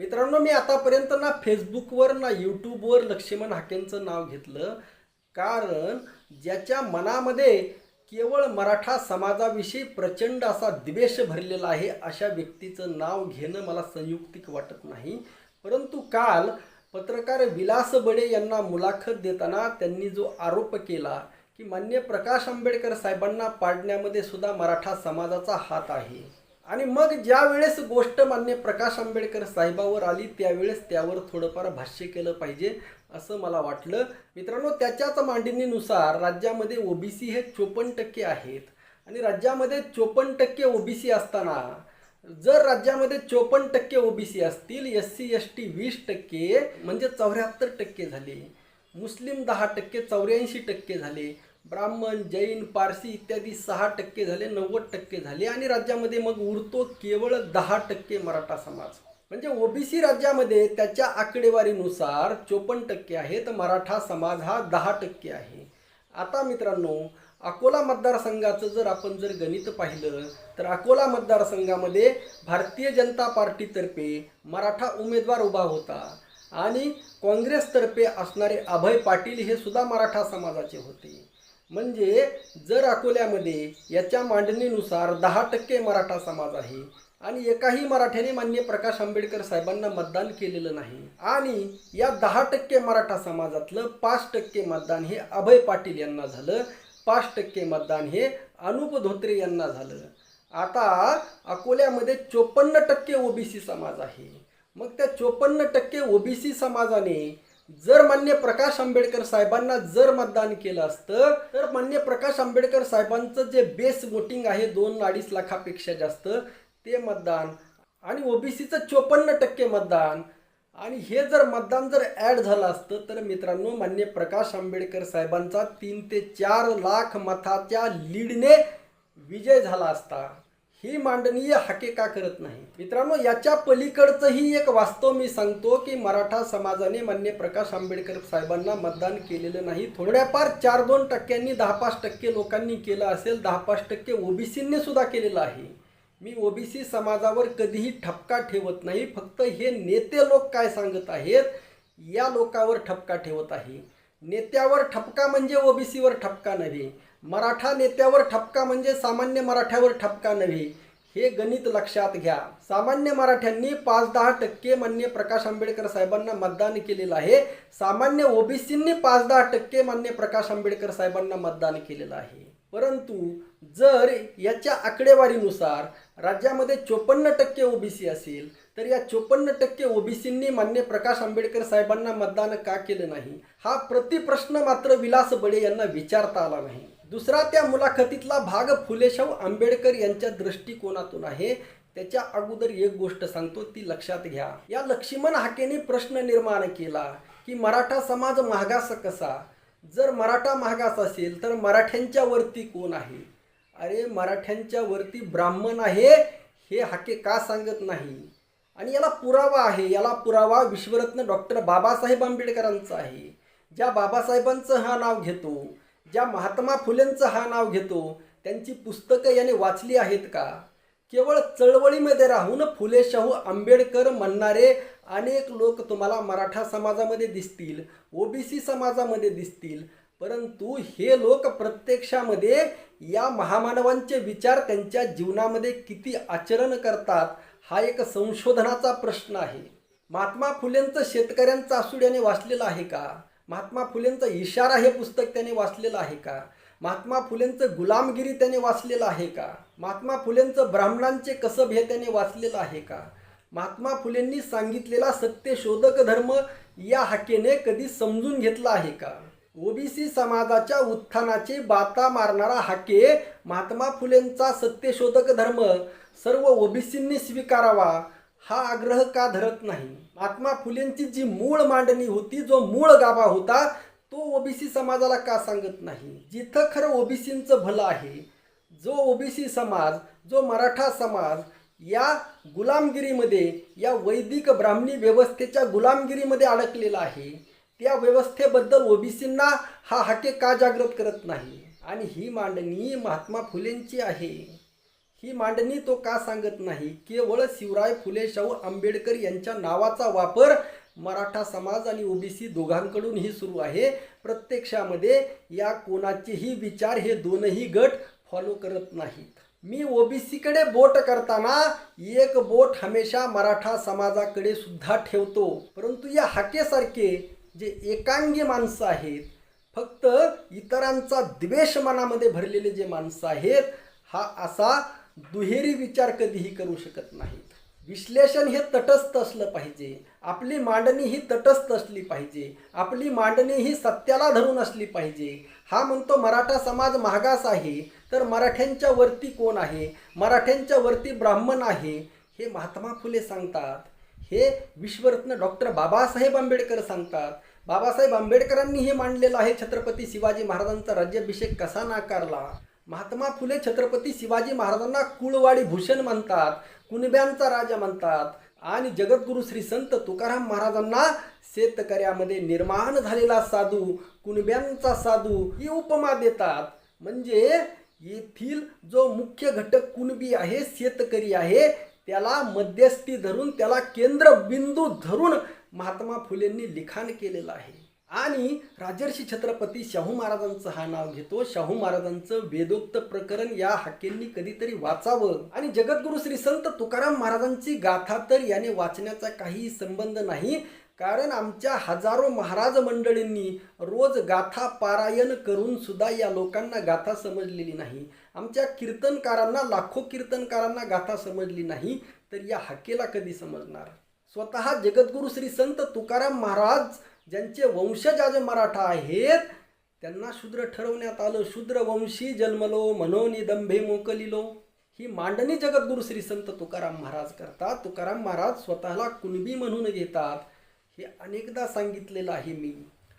मित्रांनो मी आतापर्यंत ना फेसबुकवर ना यूट्यूबवर लक्ष्मण हाकेंचं नाव घेतलं. कारण ज्याच्या मनामध्ये केवळ मराठा समाजाविषयी प्रचंड असा द्वेष भरलेला आहे अशा व्यक्तीचं नाव घेणं मला संयुक्तिक वाटत नाही. परंतु काल पत्रकार विलास बडे यांना मुलाखत देताना त्यांनी जो आरोप केला की मान्य प्रकाश आंबेडकर साहेबांना पाडण्यामध्ये सुद्धा मराठा समाजाचा हात आहे. आणि मग ज्या वेळेस गोष्ट मान्य प्रकाश आंबेडकर साहेबावर आली त्यावेळेस त्यावर थोडंफार भाष्य केलं पाहिजे असं मला वाटलं. मित्रांनो त्याच्याच मांडणीनुसार राज्यामध्ये ओबीसी हे चोपन्न टक्के आहेत. आणि राज्यामध्ये चोपन्न टक्के ओबीसी असताना जर राज्यामध्ये चोपन्न टक्के ओबीसी असतील एस सी एस टी वीस टक्के म्हणजे चौऱ्याहत्तर टक्के झाले. मुस्लिम दहा टक्के चौऱ्याऐंशी टक्के झाले. ब्राह्मण जैन पारसी इत्यादी सहा टक्के झाले नव्वद टक्के झाले आणि राज्यामध्ये मग उरतो केवळ दहा टक्के मराठा समाज. म्हणजे ओबीसी राज्यामध्ये त्याच्या आकडेवारीनुसार चोपन्न टक्के आहे तर मराठा समाज हा दहा टक्के आहे. आता मित्रांनो अकोला मतदारसंघाचं जर आपण जर गणित पाहिलं तर अकोला मतदारसंघामध्ये भारतीय जनता पार्टीतर्फे मराठा उमेदवार उभा होता आणि काँग्रेसतर्फे असणारे अभय पाटील हे सुद्धा मराठा समाजाचे होते. म्हणजे जर अकोल्यामध्ये याच्या मांडणीनुसार दहा टक्के मराठा समाज आहे आणि एकाही मराठ्याने मान्य प्रकाश आंबेडकर साहेबांना मतदान केलेलं नाही आणि या दहा टक्के मराठा समाजातलं पाच टक्के मतदान हे अभय पाटील यांना झालं पाच टक्के मतदान हे अनुप धोत्रे यांना झालं. आता अकोल्यामध्ये चोपन्न टक्के ओबीसी समाज आहे. मग त्या चोपन्न टक्के ओबीसी समाजाने जर मान्य प्रकाश आंबेडकर साहेबांना जर मतदान केलं असतं तर मान्य प्रकाश आंबेडकर साहेबांचं जे बेस वोटिंग आहे दोन अडीच लाखापेक्षा जास्त ते मतदान आणि ओबीसीचं चोपन्न टक्के मतदान. आणि हे जर मतदान जर ॲड झालं असतं तर मित्रांनो मान्य प्रकाश आंबेडकर साहेबांचा तीन ते चार लाख मताच्या लीडने विजय झाला असता. ही मांडणीय हाके का करत नाही. मित्रांनो याच्या पलीकडचंही एक वास्तव मी सांगतो की मराठा समाजाने मान्य प्रकाश आंबेडकर साहेबांना मतदान केलेलं नाही. थोड्याफार चार दोन टक्क्यांनी दहा पाच टक्के लोकांनी केलं असेल दहा पाच टक्के ओबीसींनी सुद्धा केलेलं आहे. मी ओबीसी समाजावर कधीही ठपका ठेवत नाही फक्त हे नेते लोक काय सांगत आहेत या लोकावर ठपका ठेवत आहे. नेत्यावर ठपका म्हणजे ओबीसीवर ठपका नव्हे. मराठा नेत्यावर ठपका म्हणजे सामान्य मराठ्यावर ठपका नव्हे हे गणित लक्षात घ्या. सामान्य मराठ्यांनी पाच दहा टक्के मान्य प्रकाश आंबेडकर साहेबांना मतदान केलेलं आहे. सामान्य ओबीसींनी पाच दहा टक्के मान्य प्रकाश आंबेडकर साहेबांना मतदान केलेलं आहे. परंतु जर याच्या आकडेवारीनुसार राज्यामध्ये चोपन्न टक्के ओबीसी असेल तर या चोपन्न टक्के ओबीसींनी मान्य प्रकाश आंबेडकर साहेबांना मतदान का केलं नाही? हा प्रतिप्रश्न मात्र विलास बडे यांना विचारता आला नाही. दुसरा त्या मुलाखतीतला भाग फुलेशाहू आंबेडकर यांच्या दृष्टिकोनातून आहे. त्याच्या अगोदर एक गोष्ट सांगतो ती लक्षात घ्या. या लक्ष्मण हाकेने प्रश्न निर्माण केला की मराठा समाज मागास कसा? जर मराठा मागास असेल तर मराठ्यांच्या वरती कोण आहे? अरे मराठ्यांच्या वरती ब्राह्मण आहे हे हाके का सांगत नाही? आणि याला पुरावा आहे. याला पुरावा विश्वरत्न डॉक्टर बाबासाहेब आंबेडकरांचा आहे. ज्या बाबासाहेबांचं हा नाव घेतो ज्या महात्मा फुलेंचं हा नाव घेतो त्यांची पुस्तकं याने वाचली आहेत का? केवळ चळवळीमध्ये राहून फुले शाहू आंबेडकर म्हणणारे अनेक लोक तुम्हाला मराठा समाजामध्ये दिसतील ओबीसी समाजामध्ये दिसतील. परंतु हे लोक प्रत्यक्षामध्ये या महामानवांचे विचार त्यांच्या जीवनामध्ये किती आचरण करतात हा एक संशोधनाचा प्रश्न आहे. महात्मा फुलेंचं शेतकऱ्यांचं असूड याने वाचलेलं आहे का? महात्मा फुलेंचं इशारा हे पुस्तक त्याने वाचलेलं आहे का? महात्मा फुलेंचं गुलामगिरी त्याने वाचलेलं आहे का? महात्मा फुलेंचं ब्राह्मणांचे कसब हे त्याने वाचलेलं आहे का? महात्मा फुलेंनी सांगितलेला सत्यशोधक धर्म या हाकेने कधी समजून घेतला आहे का? ओबीसी समाजाच्या उत्थानाची बाता मारणारा हाके महात्मा फुलेंचा सत्यशोधक धर्म सर्व ओबीसींनी स्वीकारावा हा आग्रह का धरत नाही? महात्मा फुलेंची जी मूळ मांडणी होती जो मूळ गाभा होता तो ओबीसी समाजाला का सांगत नाही? जिथं खरं ओबीसींचं भलं आहे जो ओबीसी समाज जो मराठा समाज या गुलामगिरीमध्ये या वैदिक ब्राह्मणी व्यवस्थेच्या गुलामगिरीमध्ये अडकलेला आहे त्या व्यवस्थेबद्दल ओबीसींना हा हाके का जागृत करत नाही? आणि ही मांडणी महात्मा फुलेंची आहे. ही मांडणी तो का सांगत नाही? केवळ शिवराय फुले शाहू आंबेडकर यांच्या नावाचा वापर मराठा समाज आणि ओबीसी दोघांकडूनही सुरू आहे. प्रत्यक्षामध्ये या कोणाचेही विचार हे दोनही गट फॉलो करत नाहीत. मी ओबीसीकडे बोट करताना एक बोट हमेशा मराठा समाजाकडे सुद्धा ठेवतो. परंतु या हाकेसारखे जे एकांगी माणसं आहेत फक्त इतरांचा द्वेष मनामध्ये भरलेले जे माणसं आहेत हा असा दुहेरी विचार कधीही करू शकत नाहीत. विश्लेषण हे तटस्थ असलं पाहिजे. आपली मांडणी ही तटस्थ असली पाहिजे. आपली मांडणी ही सत्याला धरून असली पाहिजे. हा म्हणतो मराठा समाज मागास आहे. तर मराठ्यांच्या वरती कोण आहे? मराठ्यांच्या वरती ब्राह्मण आहे. हे महात्मा फुले सांगतात. हे विश्वरत्न डॉक्टर बाबासाहेब आंबेडकर सांगतात. बाबासाहेब आंबेडकरांनी हे मांडलेलं आहे छत्रपती शिवाजी महाराजांचा राज्याभिषेक कसा नाकारला? महात्मा फुले छत्रपती शिवाजी महाराजांना कुळवाडी भूषण म्हणतात कुणब्यांचा राजा म्हणतात आणि जगद्गुरु श्री संत तुकाराम महाराजांना शेतकऱ्यामध्ये निर्माण झालेला साधू कुणब्यांचा साधू ही उपमा देतात. म्हणजे येथील जो मुख्य घटक कुणबी आहे शेतकरी आहे त्याला मध्यस्थी धरून त्याला केंद्रबिंदू धरून महात्मा फुलेंनी लिखाण केलेलं आहे. आणि राजर्षी छत्रपती शाहू महाराजांचं हा नाव घेतो. शाहू महाराजांचं वेदोक्त प्रकरण या हाकेंनी कधीतरी वाचावं. आणि जगद्गुरु श्री संत तुकाराम महाराजांची गाथा तर याने वाचण्याचा काही संबंध नाही. कारण आमच्या हजारो महाराज मंडळींनी रोज गाथा पारायण करून सुद्धा या लोकांना गाथा समजलेली नाही. आमच्या कीर्तनकारांना लाखो कीर्तनकारांना गाथा समजली नाही तर या हकेला कधी समजणार? स्वतः जगद्गुरु श्री संत तुकाराम महाराज ज्यांचे वंशज आज मराठा आहेत त्यांना शूद्र ठरवण्यात आलं. शूद्र वंशी जन्मलो मनोनी दंभे मोकलिलो. ही मांडणी जगद्गुरु श्री संत तुकाराम महाराज करतात. तुकाराम महाराज स्वतःला कुणबी म्हणून घेतात. हे अनेकदा सांगितलेलं आहे मी.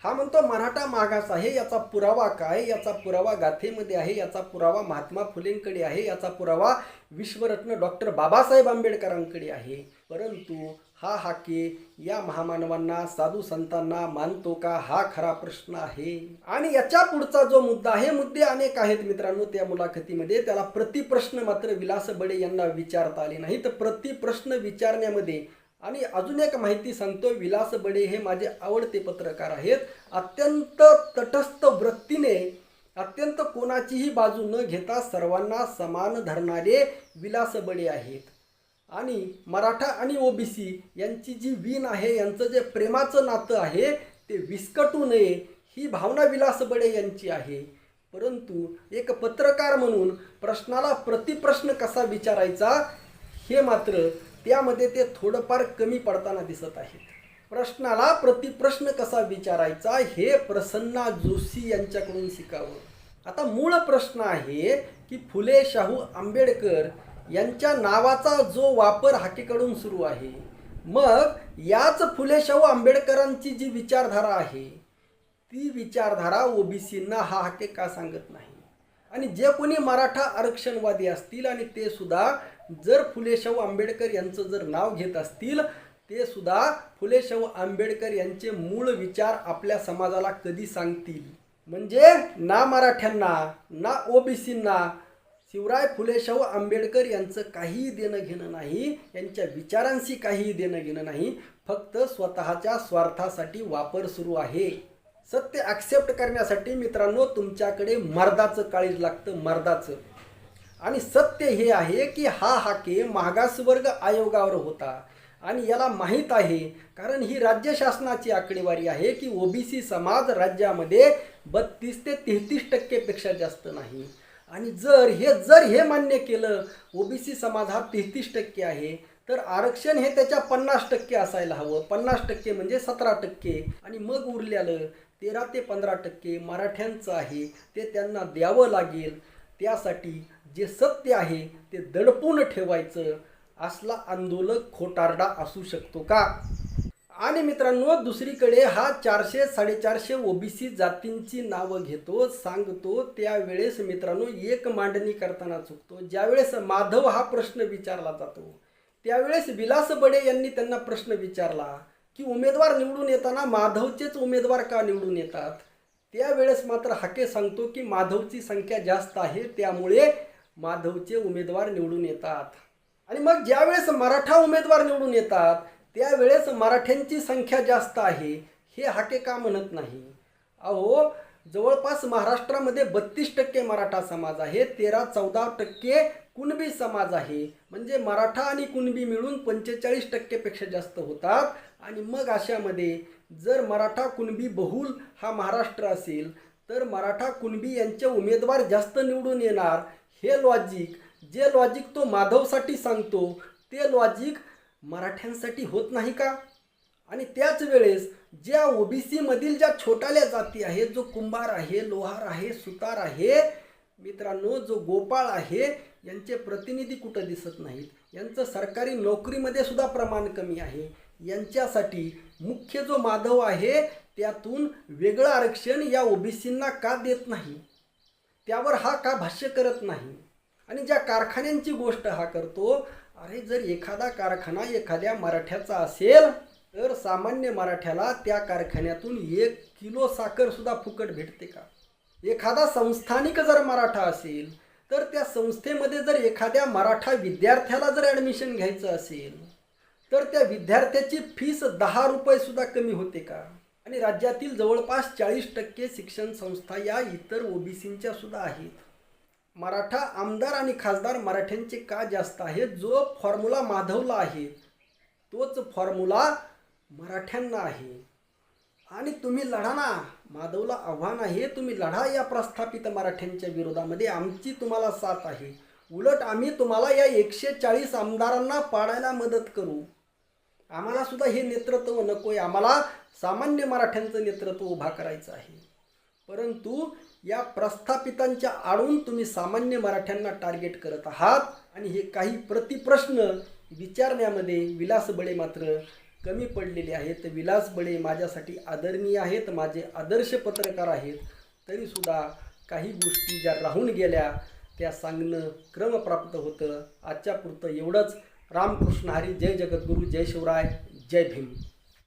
हा म्हणतो मराठा मागास आहे याचा पुरावा काय? याचा पुरावा गाथेमध्ये आहे याचा पुरावा महात्मा फुलेंकडे आहे याचा पुरावा विश्वरत्न डॉक्टर बाबासाहेब आंबेडकरांकडे आहे. परंतु हा हाके या महामानवांना साधू संतांना मानतो का? हा खरा प्रश्न आहे. आणि याच्या पुढचा जो मुद्दा आहे मुद्दे अनेक आहेत मित्रांनो त्या मुलाखतीमध्ये. त्याला प्रतिप्रश्न मात्र विलास बडे यांना विचारता आले नाही. तर प्रतिप्रश्न विचारण्यामध्ये आणि अजून एक माहिती सांगतो विलास बडे हे माझे आवडते पत्रकार आहेत. अत्यंत तटस्थ वृत्तीने अत्यंत कोणाचीही बाजू न घेता सर्वांना समान धरणारे विलास बडे आहेत. आणि मराठा आणि ओबीसी यांची जी वीण आहे यांचं जे प्रेमाचं नातं आहे ते विस्कटू नये ही भावना विलास बडे यांची आहे. परंतु एक पत्रकार म्हणून प्रश्नाला प्रतिप्रश्न कसा विचारायचा हे मात्र त्यामध्ये ते थोडंफार कमी पडताना दिसत आहे प्रश्नाला प्रतिप्रश्न कसा विचारायचा हे प्रसन्ना जोशी यांच्याकडून शिकावं. आता मूळ प्रश्न आहे की फुले शाहू आंबेडकर यांच्या नावाचा जो वापर हाकेकडून सुरू आहे. मग याच फुले शाहू आंबेडकरांची जी विचारधारा आहे ती विचारधारा ओबीसींना हा हाके का सांगत नाही? आणि जे कोणी मराठा आरक्षणवादी असतील आणि ते सुद्धा जर फुले शाहू आंबेडकर यांचं जर नाव घेत असतील ते सुद्धा फुले शाहू आंबेडकर यांचे मूळ विचार आपल्या समाजाला कधी सांगतील? म्हणजे ना मराठ्यांना ना ओबीसींना शिवराय फुले शाहू आंबेडकर यांचं काहीही देणं घेणं नाही यांच्या विचारांशी काहीही देणं घेणं नाही फक्त स्वतःच्या स्वार्थासाठी वापर सुरू आहे. सत्य ॲक्सेप्ट करण्यासाठी मित्रांनो तुमच्याकडे मर्दाचं काळीज लागतं मर्दाचं. आणि सत्य हे आहे की हा हाके मागासवर्ग आयोगावर होता. आणि याला माहीत आहे कारण ही राज्य शासनाची आकडेवारी आहे की ओबीसी समाज राज्यामध्ये बत्तीस ते तेहतीस टक्केपेक्षा जास्त नाही. आणि जर हे जर हे मान्य केलं ओबीसी समाज हा तेहतीस टक्के आहे तर आरक्षण हे त्याच्या पन्नास टक्के असायला हवं. पन्नास टक्के म्हणजे सतरा टक्के. आणि मग उरलेलं तेरा ते पंधरा टक्के मराठ्यांचं आहे ते त्यांना द्यावं लागेल. त्यासाठी जे सत्य आहे ते दडपून ठेवायचं. असला आंदोलक खोटारडा असू शकतो का? आणि मित्रांनो दुसरीकडे हा चारशे साडेचारशे ओबीसी जातींची नावं घेतो सांगतो. त्यावेळेस मित्रांनो एक मांडणी करताना चुकतो. ज्यावेळेस माधव हा प्रश्न विचारला जातो त्यावेळेस विलास बडे यांनी त्यांना प्रश्न विचारला की उमेदवार निवडून येताना माधवचेच उमेदवार का निवडून येतात? त्यावेळेस मात्र हाके सांगतो की माधवची संख्या जास्त आहे त्यामुळे माधवचे उमेदवार निवडून येतात. आणि मग ज्यावेळेस मराठा उमेदवार निवडून येतात त्यावेळेस मराठ्यांची संख्या जास्त आहे हे हाके का म्हणत नाही. अहो जवळपास महाराष्ट्रामध्ये बत्तीस टक्के मराठा समाज आहे तेरा चौदा टक्के कुणबी समाज आहे. म्हणजे मराठा आणि कुणबी मिळून पंचेचाळीस टक्केपेक्षा जास्त होतात. आणि मग अशामध्ये जर मराठा कुणबी बहुल हा महाराष्ट्र असेल तर मराठा कुणबी यांचे उमेदवार जास्त निवडून येणार हे लॉजिक जे लॉजिक तो माधवसाठी सांगतो ते लॉजिक मराठ्यांसाठी होत नाही का? आणि त्याच वेळेस ज्या ओ बी सीमधील ज्या छोटाल्या जाती आहेत जो कुंभार आहे लोहार आहे सुतार आहे मित्रांनो जो गोपाळ आहे यांचे प्रतिनिधी कुठं दिसत नाहीत. यांचं सरकारी नोकरीमध्ये सुद्धा प्रमाण कमी आहे. यांच्यासाठी मुख्य जो माधव आहे त्यातून वेगळं आरक्षण या ओबीसींना का देत नाही? त्यावर हा का भाष्य करत नाही? आणि ज्या कारखान्यांची गोष्ट हा करतो अरे जर एखादा कारखाना एखाद्या मराठ्याचा असेल तर सामान्य मराठ्याला त्या कारखान्यातून एक किलो साखरसुद्धा फुकट भेटते का? एखादा संस्थानिक जर मराठा असेल तर त्या संस्थेमध्ये जर एखाद्या मराठा विद्यार्थ्याला जर ॲडमिशन घ्यायचं असेल तर त्या विद्यार्थ्याची फीस दहा रुपयेसुद्धा कमी होते का? आणि राज्यातील जवळपास चाळीस टक्के शिक्षण संस्था या इतर ओबीसींच्या सुद्धा आहेत. मराठा आमदार आणि खासदार मराठ्यांचे का जास्त आहेत? जो फॉर्म्युला माधवला आहे तोच फॉर्म्युला मराठ्यांना आहे. आणि तुम्ही लढा ना. माधवला आव्हान आहे तुम्ही लढा या प्रस्थापित मराठ्यांच्या विरोधामध्ये. आमची तुम्हाला साथ आहे. उलट आम्ही तुम्हाला या एकशे चाळीस आमदारांना पाडायला मदत करू. आम्हाला सुद्धा हे नेतृत्व नको आहे आम्हाला सामान्य मराठ्यांचं नेतृत्व उभा करायचं आहे. परंतु या प्रस्थापितांच्या आडून तुम्ही सामान्य मराठ्यांना टार्गेट करत आहात. आणि हे काही प्रतिप्रश्न विचारण्यामध्ये विलास बळे मात्र कमी पडलेले आहेत. विलास बळे माझ्यासाठी आदरणीय आहेत माझे आदर्श पत्रकार आहेत. तरीसुद्धा काही गोष्टी ज्या राहून गेल्या त्या सांगणं क्रमप्राप्त होतं. आजच्या पुरतं एवढंच. रामकृष्ण हरी जय जगद्गुरू जय शिवराय जय भीम.